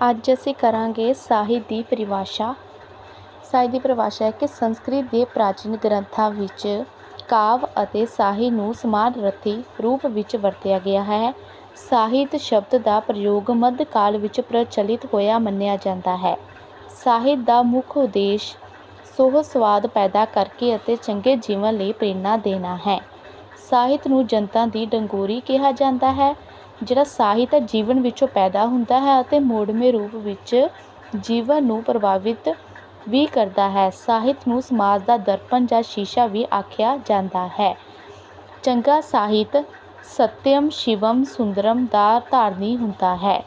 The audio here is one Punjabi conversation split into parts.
ਅੱਜ ਅਸੀਂ ਕਰਾਂਗੇ ਸਾਹਿਤ ਦੀ ਪਰਿਭਾਸ਼ਾ। ਸਾਹਿਤ ਦੀ ਪਰਿਭਾਸ਼ਾ ਹੈ ਕਿ ਸੰਸਕ੍ਰਿਤ ਦੇ ਪ੍ਰਾਚੀਨ ਗ੍ਰੰਥਾਂ ਵਿੱਚ ਕਾਵਿ ਅਤੇ ਸਾਹਿਤ ਨੂੰ ਸਮਾਨ ਸਮਾਨਾਰਥੀ ਰੂਪ ਵਿੱਚ ਵਰਤਿਆ ਗਿਆ ਹੈ। ਸਾਹਿਤ ਸ਼ਬਦ ਦਾ ਪ੍ਰਯੋਗ ਮੱਧ ਕਾਲ ਵਿੱਚ ਪ੍ਰਚਲਿਤ ਹੋਇਆ ਮੰਨਿਆ ਜਾਂਦਾ ਹੈ। ਸਾਹਿਤ ਦਾ ਮੁੱਖ ਉਦੇਸ਼ ਸੋਹ ਸਵਾਦ ਪੈਦਾ ਕਰਕੇ ਅਤੇ ਚੰਗੇ ਜੀਵਨ ਲਈ ਪ੍ਰੇਰਨਾ ਦੇਣਾ ਹੈ। ਸਾਹਿਤ ਨੂੰ ਜਨਤਾ ਦੀ ਡੰਗੋਰੀ ਕਿਹਾ ਜਾਂਦਾ ਹੈ। ਜਿਹੜਾ ਸਾਹਿਤ ਹੈ ਜੀਵਨ ਵਿੱਚੋਂ ਪੈਦਾ ਹੁੰਦਾ ਹੈ ਅਤੇ ਮੋੜਵੇਂ ਰੂਪ ਵਿੱਚ ਜੀਵਨ ਨੂੰ ਪ੍ਰਭਾਵਿਤ ਵੀ ਕਰਦਾ ਹੈ। ਸਾਹਿਤ ਨੂੰ ਸਮਾਜ ਦਾ ਦਰਪਣ ਜਾਂ ਸ਼ੀਸ਼ਾ ਵੀ ਆਖਿਆ ਜਾਂਦਾ ਹੈ। ਚੰਗਾ ਸਾਹਿਤ ਸਤਿਅਮ ਸ਼ਿਵਮ ਸੁੰਦਰਮ ਦਾ ਧਾਰਨੀ ਹੁੰਦਾ ਹੈ।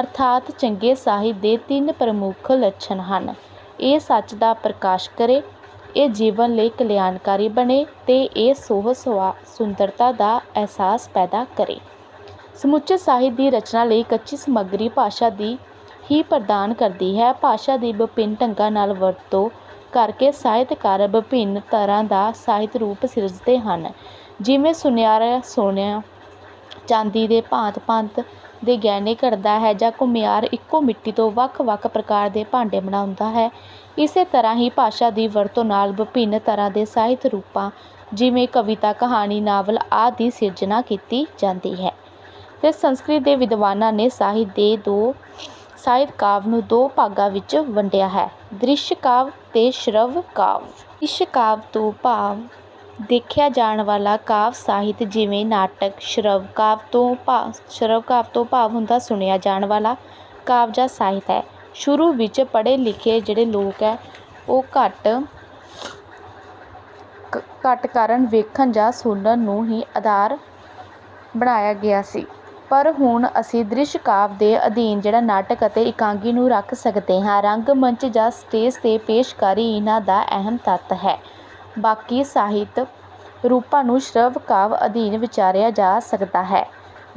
ਅਰਥਾਤ ਚੰਗੇ ਸਾਹਿਤ ਦੇ ਤਿੰਨ ਪ੍ਰਮੁੱਖ ਲੱਛਣ ਹਨ। ਇਹ ਸੱਚ ਦਾ ਪ੍ਰਕਾਸ਼ ਕਰੇ, ਇਹ ਜੀਵਨ ਲਈ ਕਲਿਆਣਕਾਰੀ ਬਣੇ ਤੇ ਇਹ ਸੋਹ ਸਵਾ ਸੁੰਦਰਤਾ ਦਾ ਅਹਿਸਾਸ ਪੈਦਾ ਕਰੇ। ਸਮੁੱਚੇ ਸਾਹਿਤ ਦੀ ਰਚਨਾ ਲਈ ਕੱਚੀ ਸਮੱਗਰੀ ਭਾਸ਼ਾ ਦੀ ਹੀ ਪ੍ਰਦਾਨ ਕਰਦੀ ਹੈ। ਭਾਸ਼ਾ ਦੀ ਵਿਭਿੰਨ ਢੰਗਾਂ ਨਾਲ ਵਰਤੋਂ ਕਰਕੇ ਸਾਹਿਤਕਾਰ ਵਿਭਿੰਨ ਤਰ੍ਹਾਂ ਦਾ ਸਾਹਿਤ ਰੂਪ ਸਿਰਜਦੇ ਹਨ। ਜਿਵੇਂ ਸੁਨਿਆਰਾ ਸੋਨਾ ਚਾਂਦੀ ਦੇ ਭਾਂਤ ਭਾਂਤ ਦੇ ਗਹਿਣੇ ਘੜਦਾ ਹੈ ਜਾਂ ਘੁਮਿਆਰ ਇੱਕੋ ਮਿੱਟੀ ਤੋਂ ਵੱਖ-ਵੱਖ ਪ੍ਰਕਾਰ ਦੇ ਭਾਂਡੇ ਬਣਾਉਂਦਾ ਹੈ। ਇਸੇ ਤਰ੍ਹਾਂ ਹੀ ਭਾਸ਼ਾ ਦੀ ਵਰਤੋਂ ਨਾਲ ਵਿਭਿੰਨ ਤਰ੍ਹਾਂ ਦੇ ਸਾਹਿਤ ਰੂਪਾਂ ਜਿਵੇਂ ਕਵਿਤਾ, ਕਹਾਣੀ, ਨਾਵਲ ਆਦਿ ਦੀ ਸਿਰਜਣਾ ਕੀਤੀ ਜਾਂਦੀ ਹੈ। ਤੇ ਸੰਸਕ੍ਰਿਤ ਦੇ ਵਿਦਵਾਨਾਂ ਨੇ ਸਾਹਿਤ ਦੇ ਦੋ, ਸਾਹਿਤ ਕਾਵਿ ਨੂੰ ਦੋ ਭਾਗਾਂ ਵਿੱਚ ਵੰਡਿਆ ਹੈ। ਦ੍ਰਿਸ਼ ਕਾਵਿ ਅਤੇ ਸ਼ਰਵ ਕਾਵਿ। ਦ੍ਰਿਸ਼ ਕਾਵਿ ਤੋਂ ਭਾਵ ਦੇਖਿਆ ਜਾਣ ਵਾਲਾ ਕਾਵਿ ਸਾਹਿਤ ਜਿਵੇਂ ਨਾਟਕ, ਸ਼ਰਵ ਕਾਵਿ ਤੋਂ ਭਾਵ, ਸ਼ਰਵ ਕਾਵਿ ਤੋਂ ਭਾਵ ਹੁੰਦਾ ਸੁਣਿਆ ਜਾਣ ਵਾਲਾ ਕਾਵਿ ਜਾਂ ਸਾਹਿਤ ਹੈ। ਸ਼ੁਰੂ ਵਿੱਚ ਪੜ੍ਹੇ ਲਿਖੇ ਜਿਹੜੇ ਲੋਕ ਹੈ, ਉਹ ਘੱਟ ਘੱਟ ਕਾਰਨ ਵੇਖਣ ਜਾਂ ਸੁਣਨ ਨੂੰ ਹੀ ਆਧਾਰ ਬਣਾਇਆ ਗਿਆ ਸੀ। ਪਰ ਹੁਣ ਅਸੀਂ ਦ੍ਰਿਸ਼ ਕਾਵਿ ਦੇ ਅਧੀਨ ਜਿਹੜਾ ਨਾਟਕ ਅਤੇ ਇਕਾਂਗੀ ਨੂੰ ਰੱਖ ਸਕਦੇ ਹਾਂ। ਰੰਗਮੰਚ ਜਾਂ ਸਟੇਜ 'ਤੇ ਪੇਸ਼ਕਾਰੀ ਇਹਨਾਂ ਦਾ ਅਹਿਮ ਤੱਤ ਹੈ। ਬਾਕੀ ਸਾਹਿਤ ਰੂਪਾਂ ਨੂੰ ਸ਼ਰਵ ਕਾਵਿ ਅਧੀਨ ਵਿਚਾਰਿਆ ਜਾ ਸਕਦਾ ਹੈ।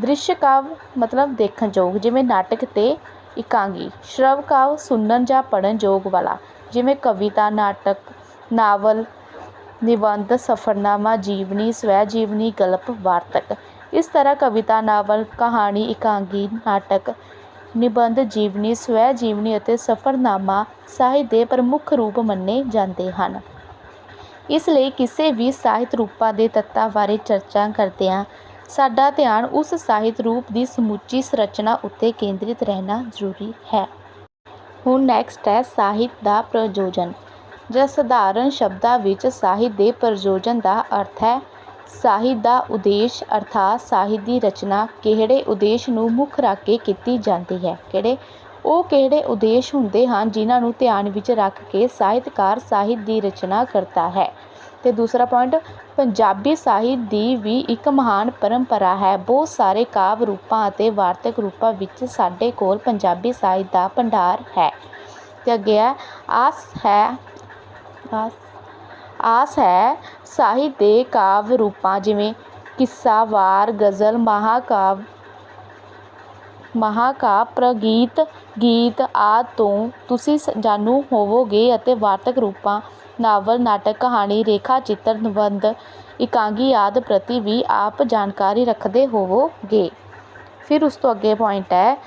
ਦ੍ਰਿਸ਼ ਕਾਵਿ ਮਤਲਬ ਦੇਖਣ ਯੋਗ, ਜਿਵੇਂ ਨਾਟਕ ਅਤੇ ਇਕਾਂਗੀ। ਸ਼ਰਵ ਕਾਵਿ ਸੁਣਨ ਜਾਂ ਪੜ੍ਹਨ ਯੋਗ ਵਾਲਾ, ਜਿਵੇਂ ਕਵਿਤਾ, ਨਾਟਕ, ਨਾਵਲ, ਨਿਬੰਧ, ਸਫ਼ਰਨਾਮਾ, ਜੀਵਨੀ, ਸਵੈ ਜੀਵਨੀ, ਗਲਪ, ਵਾਰਤਕ। ਇਸ ਤਰ੍ਹਾਂ ਕਵਿਤਾ, ਨਾਵਲ, ਕਹਾਣੀ, ਇਕਾਂਗੀ, ਨਾਟਕ, ਨਿਬੰਧ ਜੀਵਨੀ, ਸਵੈ ਜੀਵਨੀ ਅਤੇ ਸਫ਼ਰਨਾਮਾ ਸਾਹਿਤ ਦੇ ਪ੍ਰਮੁੱਖ ਰੂਪ ਮੰਨੇ ਜਾਂਦੇ ਹਨ। ਇਸ ਲਈ ਕਿਸੇ ਵੀ ਸਾਹਿਤ ਰੂਪਾਂ ਦੇ ਤੱਤਾਂ ਬਾਰੇ ਚਰਚਾ ਕਰਦਿਆਂ ਸਾਡਾ ਧਿਆਨ ਉਸ ਸਾਹਿਤ ਰੂਪ ਦੀ ਸਮੁੱਚੀ ਸੰਰਚਨਾ ਉੱਤੇ ਕੇਂਦਰਿਤ ਰਹਿਣਾ ਜ਼ਰੂਰੀ ਹੈ। ਹੁਣ ਨੈਕਸਟ ਹੈ ਸਾਹਿਤ ਦਾ ਪ੍ਰਯੋਜਨ। ਜਿਹੜਾ ਸਧਾਰਨ ਸ਼ਬਦਾਂ ਵਿੱਚ ਸਾਹਿਤ ਦੇ ਪ੍ਰਯੋਜਨ ਦਾ ਅਰਥ ਹੈ ਸਾਹਿਤ ਦਾ ਉਦੇਸ਼ ਅਰਥਾਤ ਸਾਹਿਤ ਦੀ ਰਚਨਾ ਕਿਹੜੇ ਉਦੇਸ਼ ਨੂੰ ਮੁੱਖ ਰੱਖ ਕੇ ਕੀਤੀ ਜਾਂਦੀ ਹੈ? ਕਿਹੜੇ? ਉਹ ਕਿਹੜੇ ਉਦੇਸ਼ ਹੁੰਦੇ ਹਨ ਜਿਨ੍ਹਾਂ ਨੂੰ ਧਿਆਨ ਵਿੱਚ ਰੱਖ ਕੇ ਸਾਹਿਤਕਾਰ ਸਾਹਿਤ ਦੀ ਰਚਨਾ ਕਰਦਾ ਹੈ? ਅਤੇ ਦੂਸਰਾ ਪੁਆਇੰਟ ਪੰਜਾਬੀ ਸਾਹਿਤ ਦੀ ਵੀ ਇੱਕ ਮਹਾਨ ਪਰੰਪਰਾ ਹੈ। ਬਹੁਤ ਸਾਰੇ ਕਾਵਿ ਰੂਪਾਂ ਅਤੇ ਵਾਰਤਕ ਰੂਪਾਂ ਵਿੱਚ ਸਾਡੇ ਕੋਲ ਪੰਜਾਬੀ ਸਾਹਿਤ ਦਾ ਭੰਡਾਰ ਹੈ। ਅਤੇ ਅੱਗੇ ਹੈ, ਆਸ ਹੈ, ਆਸ ਆਸ ਹੈ। ਸਾਹਿਤ ਦੇ ਕਾਵਿ ਰੂਪਾਂ ਜਿਵੇਂ ਕਿੱਸਾ, ਵਾਰ, ਗਜ਼ਲ, ਮਹਾਕਾਵ ਮਹਾਕਾਵ, ਪ੍ਰਗੀਤ, ਗੀਤ ਆਦਿ ਤੋਂ ਤੁਸੀਂ ਸ- ਜਾਣੂ ਹੋਵੋਗੇ ਅਤੇ ਵਾਰਤਕ ਰੂਪਾਂ, ਨਾਵਲ, ਨਾਟਕ, ਕਹਾਣੀ, ਰੇਖਾ, ਚਿੱਤਰ, ਨਿਬੰਧ, ਇਕਾਂਗੀ ਆਦਿ ਪ੍ਰਤੀ ਵੀ ਆਪ ਜਾਣਕਾਰੀ ਰੱਖਦੇ ਹੋਵੋਗੇ। ਫਿਰ ਉਸ ਤੋਂ ਅੱਗੇ ਪੁਆਇੰਟ ਹੈ।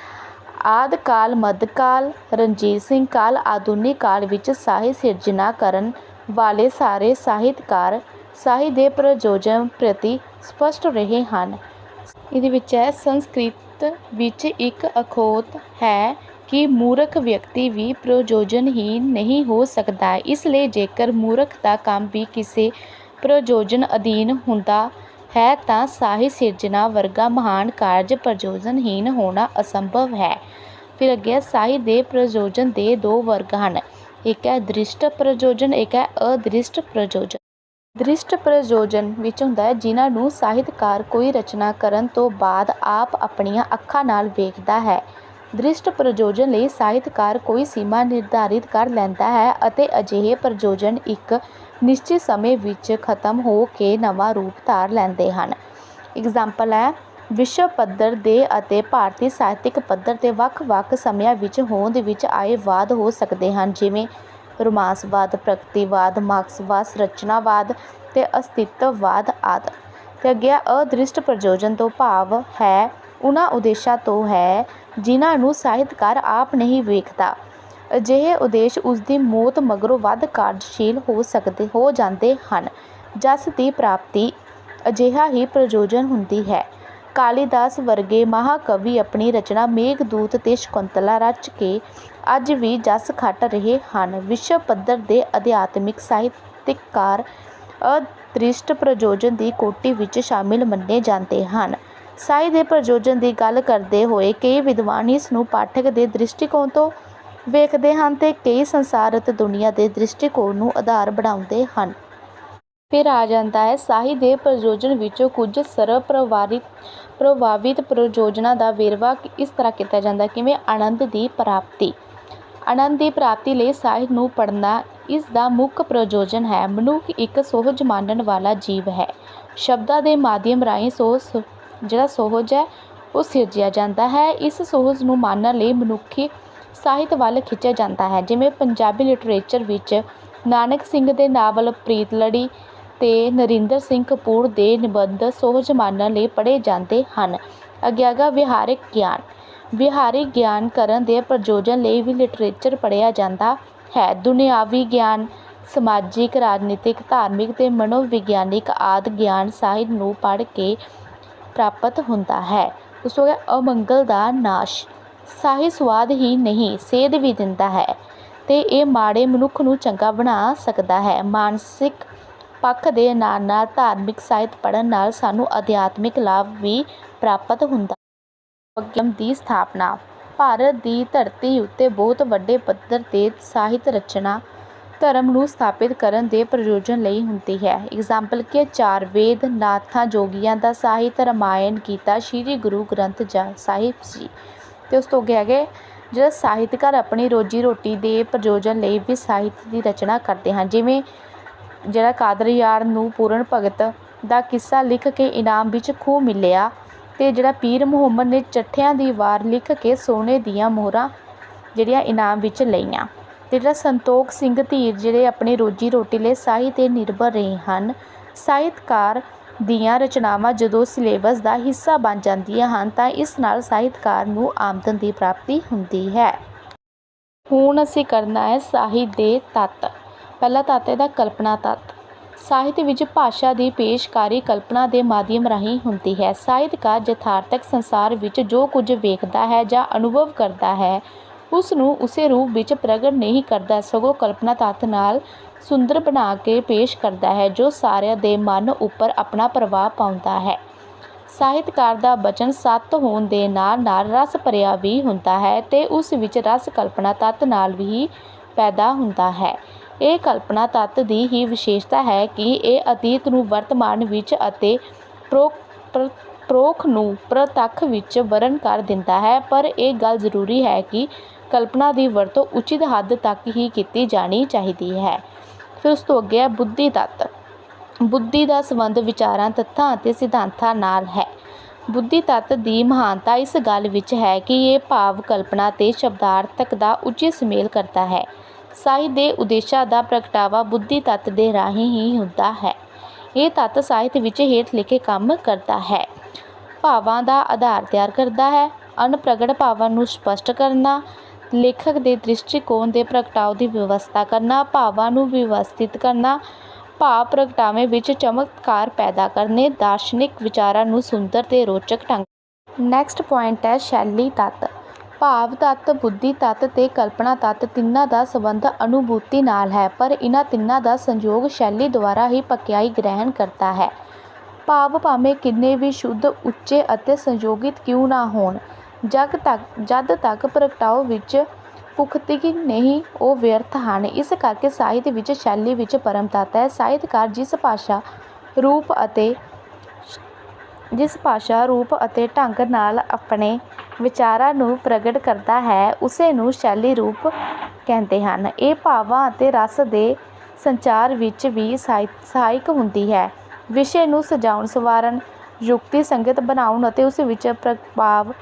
ਆਦਿ ਕਾਲ, ਮੱਧ ਕਾਲ, ਰਣਜੀਤ ਸਿੰਘ ਕਾਲ ਆਧੁਨਿਕ ਕਾਲ ਵਿੱਚ ਸਾਹਿਤ ਸਿਰਜਣਾ ਕਰਨ ਵਾਲੇ ਸਾਰੇ ਸਾਹਿਤਕਾਰ ਸਾਹਿਤ ਦੇ ਪ੍ਰਯੋਜਨ ਪ੍ਰਤੀ ਸਪੱਸ਼ਟ ਰਹੇ ਹਨ। ਇਹਦੇ ਵਿੱਚ ਹੈ ਸੰਸਕ੍ਰਿਤ ਵਿੱਚ ਇੱਕ ਅਖੌਤ ਹੈ ਕਿ ਮੂਰਖ ਵਿਅਕਤੀ ਵੀ ਪ੍ਰਯੋਜਨਹੀਨ ਨਹੀਂ ਹੋ ਸਕਦਾ। ਇਸ ਲਈ ਜੇਕਰ ਮੂਰਖ ਦਾ ਕੰਮ ਵੀ ਕਿਸੇ ਪ੍ਰਯੋਜਨ ਅਧੀਨ ਹੁੰਦਾ ਹੈ ਤਾਂ ਸਾਹਿਤ ਸਿਰਜਣਾ ਵਰਗਾ ਮਹਾਨ ਕਾਰਜ ਪ੍ਰਯੋਜਨਹੀਨ ਹੋਣਾ ਅਸੰਭਵ ਹੈ। ਫਿਰ ਅੱਗੇ ਸਾਹਿਤ ਦੇ ਪ੍ਰਯੋਜਨ ਦੇ ਦੋ ਵਰਗ ਹਨ। ਇੱਕ ਹੈ ਦ੍ਰਿਸ਼ਟ ਪ੍ਰਯੋਜਨ, ਇੱਕ ਹੈ ਅਦ੍ਰਿਸ਼ਟ ਪ੍ਰਯੋਜਨ। ਦ੍ਰਿਸ਼ਟ ਪ੍ਰਯੋਜਨ ਵਿੱਚ ਹੁੰਦਾ ਹੈ ਜਿਨ੍ਹਾਂ ਨੂੰ ਸਾਹਿਤਕਾਰ ਕੋਈ ਰਚਨਾ ਕਰਨ ਤੋਂ ਬਾਅਦ ਆਪ ਆਪਣੀਆਂ ਅੱਖਾਂ ਨਾਲ ਵੇਖਦਾ ਹੈ। ਦ੍ਰਿਸ਼ਟ ਪ੍ਰਯੋਜਨ ਲਈ ਸਾਹਿਤਕਾਰ ਕੋਈ ਸੀਮਾ ਨਿਰਧਾਰਿਤ ਕਰ ਲੈਂਦਾ ਹੈ ਅਤੇ ਅਜਿਹੇ ਪ੍ਰਯੋਜਨ ਇੱਕ ਨਿਸ਼ਚਿਤ ਸਮੇਂ ਵਿੱਚ ਖਤਮ ਹੋ ਕੇ ਨਵਾਂ ਰੂਪ ਧਾਰ ਲੈਂਦੇ ਹਨ। ਐਗਜ਼ਾਮਪਲ ਹੈ ਵਿਸ਼ਵ ਪੱਧਰ ਦੇ ਅਤੇ ਭਾਰਤੀ ਸਾਹਿਤਿਕ ਪੱਧਰ ਤੇ ਵੱਖ-ਵੱਖ ਸਮਿਆਂ ਵਿੱਚ ਹੋਂਦ ਵਿੱਚ ਆਏ ਵਾਦ ਹੋ ਸਕਦੇ ਹਨ, ਜਿਵੇਂ ਰੋਮਾਂਸਵਾਦ, ਪ੍ਰਗਤੀਵਾਦ, ਮਾਰਕਸਵਾਦ ਸੰਰਚਨਾਵਾਦ ਤੇ ਅਸਤਿਤਵਵਾਦ ਆਦਿ। ਤੇ ਅੱਗੇ ਹੈ ਅਦ੍ਰਿਸ਼ਟ ਪ੍ਰਯੋਜਨ ਤੋਂ ਭਾਵ ਹੈ, ਉਹਨਾਂ ਉਦੇਸ਼ਾਂ ਤੋਂ ਹੈ ਜਿਨ੍ਹਾਂ ਨੂੰ ਸਾਹਿਤਕਾਰ ਆਪ ਨਹੀਂ ਵੇਖਦਾ। ਅਜਿਹੇ ਉਦੇਸ਼ ਉਸਦੀ ਮੌਤ ਮਗਰੋਂ ਵੱਧ ਕਾਰਜਸ਼ੀਲ ਹੋ ਸਕਦੇ, ਹੋ ਜਾਂਦੇ ਹਨ, ਜਸ ਦੀ ਪ੍ਰਾਪਤੀ। ਅਜਿਹਾ ਹੀ ਪ੍ਰਯੋਜਨ ਹੁੰਦੀ ਹੈ। ਕਾਲੀਦਾਸ ਵਰਗੇ ਮਹਾਕਵੀ ਆਪਣੀ ਰਚਨਾ ਮੇਘਦੂਤ ਤੇ ਸ਼ਕੁੰਤਲਾ ਰਚ ਕੇ ਅੱਜ ਵੀ ਜਸ ਖੱਟ ਰਹੇ ਹਨ। ਵਿਸ਼ਵ ਪੱਧਰ ਦੇ ਅਧਿਆਤਮਿਕ ਸਾਹਿਤਕਾਰ ਅਦ੍ਰਿਸ਼ਟ ਪ੍ਰਯੋਜਨ ਦੀ ਕੋਟੀ ਵਿੱਚ ਸ਼ਾਮਿਲ ਮੰਨੇ ਜਾਂਦੇ ਹਨ। ਸਾਹਿਤ ਦੇ ਪ੍ਰਯੋਜਨ ਦੀ ਗੱਲ ਕਰਦੇ ਹੋਏ ਕਈ ਵਿਦਵਾਨ ਇਸ ਨੂੰ ਪਾਠਕ ਦੇ ਦ੍ਰਿਸ਼ਟੀਕੋਣ ਤੋਂ ਵੇਖਦੇ ਹਨ ਤੇ ਕਈ ਸੰਸਾਰ ਅਤੇ ਦੁਨੀਆ ਦੇ ਦ੍ਰਿਸ਼ਟੀਕੋਣ ਨੂੰ ਆਧਾਰ ਬਣਾਉਂਦੇ ਹਨ। ਫਿਰ ਆ ਜਾਂਦਾ ਹੈ। ਸਾਹਿਤ ਦੇ ਪ੍ਰਯੋਜਨ ਵਿੱਚੋਂ ਕੁਝ ਸਰਵ ਪ੍ਰਵਾਰਿਤ ਪ੍ਰਭਾਵਿਤ ਪ੍ਰਯੋਜਨਾਂ ਦਾ ਵੇਰਵਾ ਇਸ ਤਰ੍ਹਾਂ ਕੀਤਾ ਜਾਂਦਾ ਹੈ। ਕਿਵੇਂ? ਆਨੰਦ ਦੀ ਪ੍ਰਾਪਤੀ। ਆਨੰਦ ਦੀ ਪ੍ਰਾਪਤੀ ਲਈ ਸਾਹਿਤ ਨੂੰ ਪੜ੍ਹਨਾ ਇਸ ਦਾ ਮੁੱਖ ਪ੍ਰਯੋਜਨ ਹੈ। ਮਨੁੱਖ ਇੱਕ ਸੋਹਜ ਮਾਨਣ ਵਾਲਾ ਜੀਵ ਹੈ। ਸ਼ਬਦਾਂ ਦੇ ਮਾਧਿਅਮ ਰਾਹੀਂ ਸੋਚ ਜਿਹੜਾ ਸੋਹਜ ਹੈ, ਉਹ ਸਿਰਜਿਆ ਜਾਂਦਾ ਹੈ। ਇਸ ਸੋਹਜ ਨੂੰ ਮਾਨਣ ਲਈ ਮਨੁੱਖੀ ਸਾਹਿਤ ਵੱਲ ਖਿੱਚਿਆ ਜਾਂਦਾ ਹੈ। ਜਿਵੇਂ ਪੰਜਾਬੀ ਲਿਟਰੇਚਰ ਵਿੱਚ ਨਾਨਕ ਸਿੰਘ ਦੇ ਨਾਵਲ, ਪ੍ਰੀਤ ਲੜੀ ਅਤੇ ਨਰਿੰਦਰ ਸਿੰਘ ਕਪੂਰ ਦੇ ਨਿਬੰਧ ਸੋਹਜ ਮਾਨਣ ਲਈ ਪੜ੍ਹੇ ਜਾਂਦੇ ਹਨ। ਅੱਗੇ ਹੈਗਾ ਵਿਹਾਰਿਕ ਗਿਆਨ। ਵਿਹਾਰਿਕ ਗਿਆਨ ਕਰਨ ਦੇ ਪ੍ਰਯੋਜਨ ਲਈ ਵੀ ਲਿਟਰੇਚਰ ਪੜ੍ਹਿਆ ਜਾਂਦਾ ਹੈ। ਦੁਨਿਆਵੀ ਗਿਆਨ, ਸਮਾਜਿਕ, ਰਾਜਨੀਤਿਕ, ਧਾਰਮਿਕ ਅਤੇ ਮਨੋਵਿਗਿਆਨਿਕ ਆਦਿ ਗਿਆਨ ਸਾਹਿਤ ਨੂੰ ਪੜ੍ਹ ਕੇ ਪ੍ਰਾਪਤ ਹੁੰਦਾ ਹੈ। ਉਸ ਤੋਂ ਬਾਅਦ ਅਮੰਗਲ ਦਾ ਨਾਸ਼। ਸਾਹਿਤ ਸਵਾਦ ਹੀ ਨਹੀਂ, ਸੇਧ ਵੀ ਦਿੰਦਾ ਹੈ ਅਤੇ ਇਹ ਮਾੜੇ ਮਨੁੱਖ ਨੂੰ ਚੰਗਾ ਬਣਾ ਸਕਦਾ ਹੈ। ਮਾਨਸਿਕ ਪੱਖ ਦੇ ਨਾਲ ਨਾਲ ਧਾਰਮਿਕ ਸਾਹਿਤ ਪੜ੍ਹਨ ਨਾਲ ਸਾਨੂੰ ਅਧਿਆਤਮਿਕ ਲਾਭ ਵੀ ਪ੍ਰਾਪਤ ਹੁੰਦਾ ਵਿਗਿਆਨ ਦੀ ਸਥਾਪਨਾ। ਭਾਰਤ ਦੀ ਧਰਤੀ ਉੱਤੇ ਬਹੁਤ ਵੱਡੇ ਪੱਧਰ ਤੇ ਸਾਹਿਤ ਰਚਨਾ ਧਰਮ ਨੂੰ ਸਥਾਪਿਤ ਕਰਨ ਦੇ ਪ੍ਰਯੋਜਨ ਲਈ ਹੁੰਦੀ ਹੈ। ਇਗਜ਼ਾਮਪਲ ਕਿ ਚਾਰ ਵੇਦ, ਨਾਥਾਂ, ਜੋਗੀਆਂ ਦਾ ਸਾਹਿਤ ਰਾਮਾਇਣ ਗੀਤਾ ਸ਼੍ਰੀ ਗੁਰੂ ਗ੍ਰੰਥ ਜਾ- ਸਾਹਿਬ ਜੀ। ਤੇ ਉਸ ਤੋਂ ਅੱਗੇ ਹੈਗੇ ਜਿਹੜਾ ਸਾਹਿਤਕਾਰ ਆਪਣੀ ਰੋਜੀ ਰੋਟੀ ਦੇ ਪ੍ਰਯੋਜਨ ਲਈ ਵੀ ਸਾਹਿਤ ਦੀ ਰਚਨਾ ਕਰਦੇ ਹਨ। ਜਿਵੇਂ ਜਿਹੜਾ ਕਾਦਰਯਾਰ ਨੂੰ ਪੂਰਨ ਭਗਤ ਦਾ ਕਿੱਸਾ ਲਿਖ ਕੇ ਇਨਾਮ ਵਿੱਚ ਖੂਹ ਮਿਲਿਆ ਅਤੇ ਜਿਹੜਾ ਪੀਰ ਮੁਹੰਮਦ ਨੇ ਚੱਠਿਆਂ ਦੀ ਵਾਰ ਲਿਖ ਕੇ ਸੋਨੇ ਦੀਆਂ ਮੋਹਰਾਂ ਜਿਹੜੀਆਂ ਇਨਾਮ ਵਿੱਚ ਲਈਆਂ ਅਤੇ ਜਿਹੜਾ ਸੰਤੋਖ ਸਿੰਘ ਧੀਰ ਜਿਹੜੇ ਆਪਣੀ ਰੋਜੀ ਰੋਟੀ ਲਈ ਸਾਹਿਤ ਤੇ ਨਿਰਭਰ ਰਹੇ ਹਨ, ਸਾਹਿਤਕਾਰ ਦੀਆਂ ਰਚਨਾਵਾਂ ਜਦੋਂ ਸਿਲੇਬਸ ਦਾ ਹਿੱਸਾ ਬਣ ਜਾਂਦੀਆਂ ਹਨ ਤਾਂ ਇਸ ਨਾਲ ਸਾਹਿਤਕਾਰ ਨੂੰ ਆਮਦਨ ਦੀ ਪ੍ਰਾਪਤੀ ਹੁੰਦੀ ਹੈ। ਹੁਣ ਅਸੀਂ ਕਰਨਾ ਹੈ ਸਾਹਿਤ ਦੇ ਤੱਤ। ਪਹਿਲਾ ਤੱਤ ਇਹਦਾ ਕਲਪਨਾ ਤੱਤ। ਸਾਹਿਤ ਵਿੱਚ ਭਾਸ਼ਾ ਦੀ ਪੇਸ਼ਕਾਰੀ ਕਲਪਨਾ ਦੇ ਮਾਧਿਅਮ ਰਾਹੀਂ ਹੁੰਦੀ ਹੈ। ਸਾਹਿਤਕਾਰ ਯਥਾਰਥਕ ਸੰਸਾਰ ਵਿੱਚ ਜੋ ਕੁਝ ਵੇਖਦਾ ਹੈ ਜਾਂ ਅਨੁਭਵ ਕਰਦਾ ਹੈ ਉਸ ਨੂੰ ਉਸੇ ਰੂਪ ਵਿੱਚ ਪ੍ਰਗਟ ਨਹੀਂ ਕਰਦਾ, ਸਗੋਂ ਕਲਪਨਾ ਤੱਤ ਨਾਲ ਸੁੰਦਰ ਬਣਾ ਕੇ ਪੇਸ਼ ਕਰਦਾ ਹੈ, ਜੋ ਸਾਰਿਆਂ ਦੇ ਮਨ ਉੱਪਰ ਆਪਣਾ ਪ੍ਰਭਾਵ ਪਾਉਂਦਾ ਹੈ। ਸਾਹਿਤਕਾਰ ਦਾ ਬਚਨ ਸੱਤ ਹੋਣ ਦੇ ਨਾਲ ਨਾਲ ਰਸ ਭਰਿਆ ਵੀ ਹੁੰਦਾ ਹੈ ਤੇ ਉਸ ਵਿੱਚ ਰਸ ਕਲਪਨਾ ਤੱਤ ਨਾਲ ਵੀ ਪੈਦਾ ਹੁੰਦਾ ਹੈ। ਇਹ ਕਲਪਨਾ ਤੱਤ ਦੀ ਹੀ ਵਿਸ਼ੇਸ਼ਤਾ ਹੈ ਕਿ ਇਹ ਅਤੀਤ ਨੂੰ ਵਰਤਮਾਨ ਵਿੱਚ ਅਤੇ ਪ੍ਰੋ, ਪ੍ਰ- ਪ੍ਰੋਖ ਨੂੰ ਪ੍ਰਤੱਖ ਵਿੱਚ ਵਰਨ ਕਰ ਦਿੰਦਾ ਹੈ। ਪਰ ਇਹ ਗੱਲ ਜ਼ਰੂਰੀ ਹੈ ਕਿ ਕਲਪਨਾ ਦੀ ਵਰਤੋਂ ਉਚਿਤ ਹੱਦ ਤੱਕ ਹੀ ਕੀਤੀ ਜਾਣੀ ਚਾਹੀਦੀ ਹੈ। ਫਿਰ ਉਸ ਤੋਂ ਅੱਗੇ ਹੈ ਬੁੱਧੀ ਤੱਤ। ਬੁੱਧੀ ਦਾ ਸੰਬੰਧ ਵਿਚਾਰਾਂ, ਤੱਥਾਂ ਅਤੇ ਸਿਧਾਂਤਾਂ ਨਾਲ ਹੈ। ਬੁੱਧੀ ਤੱਤ ਦੀ ਮਹਾਨਤਾ ਇਸ ਗੱਲ ਵਿੱਚ ਹੈ ਕਿ ਇਹ ਭਾਵ ਕਲਪਨਾ ਤੇ ਸ਼ਬਦਾਰਥਕ ਦਾ ਉਚਿਤ ਸੁਮੇਲ ਕਰਦਾ ਹੈ। ਸਾਹਿਤ ਦੇ ਉਦੇਸ਼ਾਂ ਦਾ ਪ੍ਰਗਟਾਵਾ ਬੁੱਧੀ ਤੱਤ ਦੇ ਰਾਹੀਂ ਹੀ ਹੁੰਦਾ ਹੈ। ਇਹ ਤੱਤ ਸਾਹਿਤ ਵਿੱਚ ਹੇਠ ਲਿਖੇ ਕੰਮ ਕਰਦਾ ਹੈ। ਭਾਵਾਂ ਦਾ ਆਧਾਰ ਤਿਆਰ ਕਰਦਾ ਹੈ। ਅਣਪ੍ਰਗਟ ਭਾਵਾਂ ਨੂੰ ਸਪਸ਼ਟ ਕਰਨਾ, ਲੇਖਕ ਦੇ ਦ੍ਰਿਸ਼ਟੀਕੋਣ ਦੇ ਪ੍ਰਗਟਾਓ ਦੀ ਵਿਵਸਥਾ ਕਰਨਾ, ਭਾਵਾਂ ਨੂੰ ਵਿਵਸਥਿਤ ਕਰਨਾ, ਭਾਵ ਪ੍ਰਗਟਾਵੇ ਵਿੱਚ ਚਮਤਕਾਰ ਪੈਦਾ ਕਰਨੇ, ਦਾਰਸ਼ਨਿਕ ਵਿਚਾਰਾਂ ਨੂੰ ਸੁੰਦਰ ਤੇ ਰੋਚਕ ਢੰਗ ਨੈਕਸਟ ਪੁਆਇੰਟ ਹੈ ਸ਼ੈਲੀ ਤੱਤ। ਭਾਵ ਤੱਤ, ਬੁੱਧੀ ਤੱਤ ਤੇ ਕਲਪਨਾ ਤੱਤ ਤਿੰਨਾਂ ਦਾ ਸੰਬੰਧ ਅਨੁਭੂਤੀ ਨਾਲ ਹੈ, ਪਰ ਇਹਨਾਂ ਤਿੰਨਾਂ ਦਾ ਸੰਯੋਗ ਸ਼ੈਲੀ ਦੁਆਰਾ ਹੀ ਪਕਿਆਈ ਗ੍ਰਹਿਣ ਕਰਦਾ ਹੈ। ਭਾਵ ਭਾਵੇਂ ਕਿੰਨੇ ਵੀ ਸ਼ੁੱਧ, ਉੱਚੇ ਅਤੇ ਸੰਯੋਗਿਤ ਕਿਉਂ ਨਾ ਹੋਣ ਜਦ ਤੱਕ ਜਦ ਤੱਕ ਪ੍ਰਗਟਾਓ ਵਿੱਚ ਪੁਖਤਗੀ ਨਹੀਂ, ਉਹ ਵਿਅਰਥ ਹਨ। ਇਸ ਕਰਕੇ ਸਾਹਿਤ ਵਿੱਚ, ਸ਼ੈਲੀ ਵਿੱਚ ਪਰਮ ਤੱਤ ਹੈ। ਸਾਹਿਤਕਾਰ ਜਿਸ ਭਾਸ਼ਾ ਰੂਪ ਅਤੇ, ਜਿਸ ਭਾਸ਼ਾ ਰੂਪ ਅਤੇ ਢੰਗ ਨਾਲ ਆਪਣੇ ਵਿਚਾਰਾਂ ਨੂੰ ਪ੍ਰਗਟ ਕਰਦਾ ਹੈ, ਉਸੇ ਨੂੰ ਸ਼ੈਲੀ ਰੂਪ ਕਹਿੰਦੇ ਹਨ। ਇਹ ਭਾਵਾਂ ਅਤੇ ਰਸ ਦੇ ਸੰਚਾਰ ਵਿੱਚ ਵੀ ਸਹਾਇ ਸਹਾਇਕ ਹੁੰਦੀ ਹੈ। ਵਿਸ਼ੇ ਨੂੰ ਸਜਾਉਣ, ਸਵਾਰਨ, ਯੁਕਤੀ, ਸੰਗਤ ਬਣਾਉਣ ਅਤੇ ਉਸ ਵਿੱਚ ਪ੍ਰਭਾਵ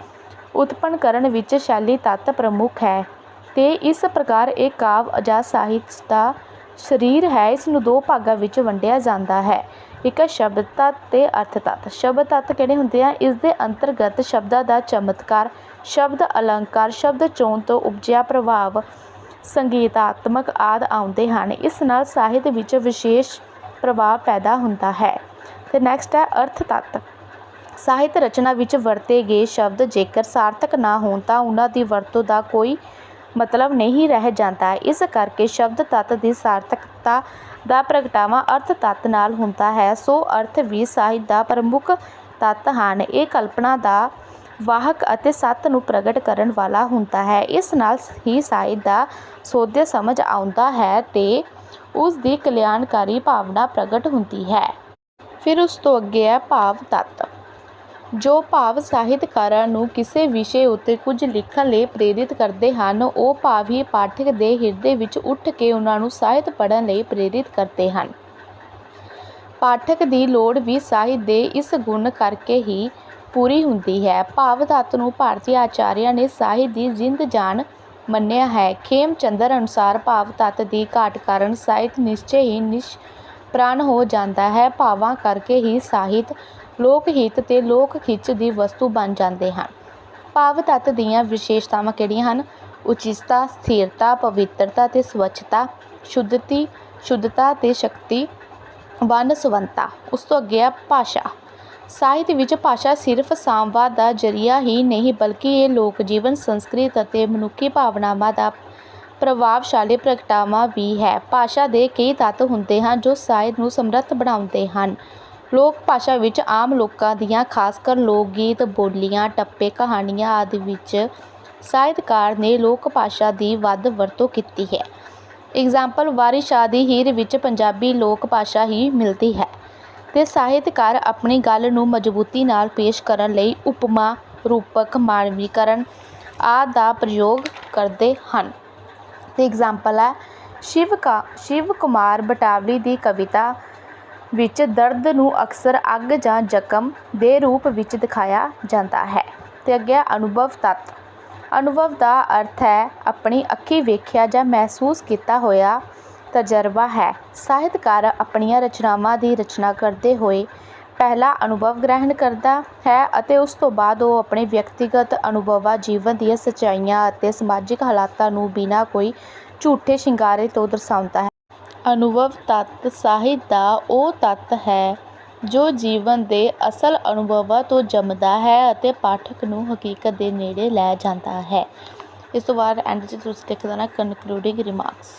ਉਤਪੰਨ ਕਰਨ ਵਿੱਚ ਸ਼ੈਲੀ ਤੱਤ ਪ੍ਰਮੁੱਖ ਹੈ। ਅਤੇ ਇਸ ਪ੍ਰਕਾਰ ਇਹ ਕਾਵਿ ਜਾਂ ਸਾਹਿਤ ਦਾ ਸਰੀਰ ਹੈ, ਇਸ ਨੂੰ ਦੋ ਭਾਗਾਂ ਵਿੱਚ ਵੰਡਿਆ ਜਾਂਦਾ ਹੈ। ਇੱਕ ਹੈ ਸ਼ਬਦ ਤੱਤ ਤੇ ਅਰਥ ਤੱਤ ਸ਼ਬਦ ਤੱਤ ਕਿਹੜੇ ਹੁੰਦੇ ਆ? ਇਸ ਦੇ ਅੰਤਰਗਤ ਸ਼ਬਦਾਂ ਦਾ ਚਮਤਕਾਰ, ਸ਼ਬਦ ਅਲੰਕਾਰ, ਸ਼ਬਦ ਚੋਣ ਤੋਂ ਉਪਜਿਆ ਪ੍ਰਭਾਵ, ਸੰਗੀਤਾਤਮਕ ਆਦਿ ਆਉਂਦੇ ਹਨ। ਇਸ ਨਾਲ ਸਾਹਿਤ ਵਿੱਚ ਵਿਸ਼ੇਸ਼ ਪ੍ਰਭਾਵ ਪੈਦਾ ਹੁੰਦਾ ਹੈ। ਤੇ ਨੈਕਸਟ ਹੈ ਅਰਥ ਤੱਤ ਸਾਹਿਤ ਰਚਨਾ ਵਿੱਚ ਵਰਤੇ ਗਏ ਸ਼ਬਦ ਜੇਕਰ ਸਾਰਥਕ ਨਾ ਹੋਣ ਤਾਂ ਉਹਨਾਂ ਦੀ ਵਰਤੋਂ ਦਾ ਕੋਈ ਮਤਲਬ ਨਹੀਂ ਰਹਿ ਜਾਂਦਾ। ਇਸ ਕਰਕੇ ਸ਼ਬਦ ਤੱਤ ਦੀ ਸਾਰਥਕਤਾ ਦਾ ਪ੍ਰਗਟਾਵਾ ਅਰਥ ਤੱਤ ਨਾਲ ਹੁੰਦਾ ਹੈ। ਸੋ ਅਰਥ ਵੀ ਸਾਹਿਤ ਦਾ ਪ੍ਰਮੁੱਖ ਤੱਤ ਹਨ। ਇਹ ਕਲਪਨਾ ਦਾ ਵਾਹਕ ਅਤੇ ਸੱਤ ਨੂੰ ਪ੍ਰਗਟ ਕਰਨ ਵਾਲਾ ਹੁੰਦਾ ਹੈ। ਇਸ ਨਾਲ ਹੀ ਸਾਹਿਤ ਦਾ ਸੋਧਿਆ ਸਮਝ ਆਉਂਦਾ ਹੈ ਤੇ ਉਸ ਦੀ ਕਲਿਆਣਕਾਰੀ ਭਾਵਨਾ ਪ੍ਰਗਟ ਹੁੰਦੀ ਹੈ। ਫਿਰ ਉਸ ਤੋਂ ਅੱਗੇ ਹੈ ਭਾਵ ਤੱਤ। ਜੋ ਭਾਵ ਸਾਹਿਤਕਾਰਾਂ ਨੂੰ ਕਿਸੇ ਵਿਸ਼ੇ ਉੱਤੇ ਕੁਝ ਲਿਖਣ ਲਈ ਪ੍ਰੇਰਿਤ ਕਰਦੇ ਹਨ, ਉਹ ਭਾਵ ਹੀ ਪਾਠਕ ਦੇ ਹਿਰਦੇ ਵਿੱਚ ਉੱਠ ਕੇ ਉਹਨਾਂ ਨੂੰ ਸਾਹਿਤ ਪੜ੍ਹਨ ਲਈ ਪ੍ਰੇਰਿਤ ਕਰਦੇ ਹਨ। ਪਾਠਕ ਦੀ ਲੋੜ ਵੀ ਸਾਹਿਤ ਦੇ ਇਸ ਗੁਣ ਕਰਕੇ ਹੀ ਪੂਰੀ ਹੁੰਦੀ ਹੈ। ਭਾਵ ਤੱਤ ਨੂੰ ਭਾਰਤੀ ਆਚਾਰੀਆ ਨੇ ਸਾਹਿਤ ਦੀ ਜਿੰਦ ਜਾਨ ਮੰਨਿਆ ਹੈ। ਖੇਮ ਚੰਦਰ ਅਨੁਸਾਰ ਭਾਵ ਤੱਤ ਦੀ ਘਾਟ ਕਾਰਨ ਸਾਹਿਤ ਨਿਸ਼ਚੇ ਹੀ ਨਿਸ਼ ਨਿਸ਼ਪ੍ਰਾਣ ਹੋ ਜਾਂਦਾ ਹੈ। ਭਾਵਾਂ ਕਰਕੇ ਹੀ ਸਾਹਿਤ ਲੋਕ ਹਿੱਤ ਤੇ ਲੋਕ ਖਿੱਚ ਦੀ ਵਸਤੂ ਬਣ ਜਾਂਦੇ ਹਨ। ਭਾਵ ਤੱਤ ਦੀਆਂ ਵਿਸ਼ੇਸ਼ਤਾਵਾਂ ਕਿਹੜੀਆਂ ਹਨ? ਉਚਿਤਤਾ ਸਥਿਰਤਾ, ਪਵਿੱਤਰਤਾ ਤੇ ਸਵੱਛਤਾ, ਸ਼ੁੱਧਤੀ, ਸ਼ੁੱਧਤਾ ਤੇ ਸ਼ਕਤੀ, ਵੰਨ ਸੁਵੰਤਾ ਉਸ ਤੋਂ ਅੱਗੇ ਆ ਭਾਸ਼ਾ। ਸਾਹਿਤ ਵਿੱਚ ਭਾਸ਼ਾ ਸਿਰਫ ਸੰਵਾਦ ਦਾ ਜਰੀਆ ਹੀ ਨਹੀਂ, ਬਲਕਿ ਇਹ ਲੋਕ ਜੀਵਨ, ਸੰਸਕ੍ਰਿਤ ਅਤੇ ਮਨੁੱਖੀ ਭਾਵਨਾਵਾਂ ਦਾ ਪ੍ਰਭਾਵਸ਼ਾਲੀ ਪ੍ਰਗਟਾਵਾ ਵੀ ਹੈ। ਭਾਸ਼ਾ ਦੇ ਕਈ ਤੱਤ ਹੁੰਦੇ ਹਨ ਜੋ ਸਾਹਿਤ ਨੂੰ ਸਮਰੱਥ ਬਣਾਉਂਦੇ ਹਨ। ਲੋਕ ਭਾਸ਼ਾ ਵਿੱਚ ਆਮ ਲੋਕਾਂ ਦੀਆਂ ਖਾਸਕਰ ਲੋਕ ਗੀਤ ਬੋਲੀਆਂ, ਟੱਪੇ, ਕਹਾਣੀਆਂ ਆਦਿ ਵਿੱਚ ਸਾਹਿਤਕਾਰ ਨੇ ਲੋਕ ਭਾਸ਼ਾ ਦੀ ਵੱਧ ਵਰਤੋਂ ਕੀਤੀ ਹੈ। ਇਗਜ਼ਾਮਪਲ ਵਾਰਿਸ ਸ਼ਾਹ ਦੀ ਹੀਰ ਵਿੱਚ ਪੰਜਾਬੀ ਲੋਕ ਭਾਸ਼ਾ ਹੀ ਮਿਲਦੀ ਹੈ ਤੇ ਸਾਹਿਤਕਾਰ ਆਪਣੀ ਗੱਲ ਨੂੰ ਮਜ਼ਬੂਤੀ ਨਾਲ ਪੇਸ਼ ਕਰਨ ਲਈ ਉਪਮਾ, ਰੂਪਕ, ਮਾਨਵੀਕਰਨ ਆਦਿ ਦਾ ਪ੍ਰਯੋਗ ਕਰਦੇ ਹਨ। ਤੇ ਐਗਜ਼ਾਮਪਲ ਹੈ ਸ਼ਿਵ ਕਾ ਸ਼ਿਵ ਕੁਮਾਰ ਬਟਾਵਲੀ ਦੀ ਕਵਿਤਾ ਵਿੱਚ ਦਰਦ ਨੂੰ ਅਕਸਰ ਅੱਗ ਜਾਂ ਜ਼ਖਮ ਦੇ ਰੂਪ ਵਿੱਚ ਦਿਖਾਇਆ ਜਾਂਦਾ ਹੈ। ਅਤੇ ਅੱਗੇ ਹੈ ਅਨੁਭਵ ਤੱਤ। ਅਨੁਭਵ ਦਾ ਅਰਥ ਹੈ, ਆਪਣੀ ਅੱਖੀ ਵੇਖਿਆ ਜਾਂ ਮਹਿਸੂਸ ਕੀਤਾ ਹੋਇਆ ਤਜਰਬਾ ਹੈ। ਸਾਹਿਤਕਾਰ ਆਪਣੀਆਂ ਰਚਨਾਵਾਂ ਦੀ ਰਚਨਾ ਕਰਦੇ ਹੋਏ ਪਹਿਲਾ ਅਨੁਭਵ ਗ੍ਰਹਿਣ ਕਰਦਾ ਹੈ ਅਤੇ ਉਸ ਤੋਂ ਬਾਅਦ ਉਹ ਆਪਣੇ ਵਿਅਕਤੀਗਤ ਅਨੁਭਵਾਂ, ਜੀਵਨ ਦੀਆਂ ਸੱਚਾਈਆਂ ਅਤੇ ਸਮਾਜਿਕ ਹਾਲਾਤਾਂ ਨੂੰ ਬਿਨਾਂ ਕੋਈ ਝੂਠੇ ਸ਼ਿੰਗਾਰੇ ਤੋਂ ਦਰਸਾਉਂਦਾ ਹੈ। ਅਨੁਭਵ ਤੱਤ ਸਾਹਿਤ ਦਾ ਉਹ ਤੱਤ ਹੈ, ਜੋ ਜੀਵਨ ਦੇ ਅਸਲ ਅਨੁਭਵਾਂ ਤੋਂ ਜੰਮਦਾ ਹੈ ਅਤੇ ਪਾਠਕ ਨੂੰ ਹਕੀਕਤ ਦੇ ਨੇੜੇ ਲੈ ਜਾਂਦਾ ਹੈ। ਇਸ ਤੋਂ ਬਾਅਦ ਐਂਡ 'ਚ ਤੁਸੀਂ ਲਿਖ ਦੇਣਾ ਕਨਕਲੂਡਿੰਗ ਰਿਮਾਰਕਸ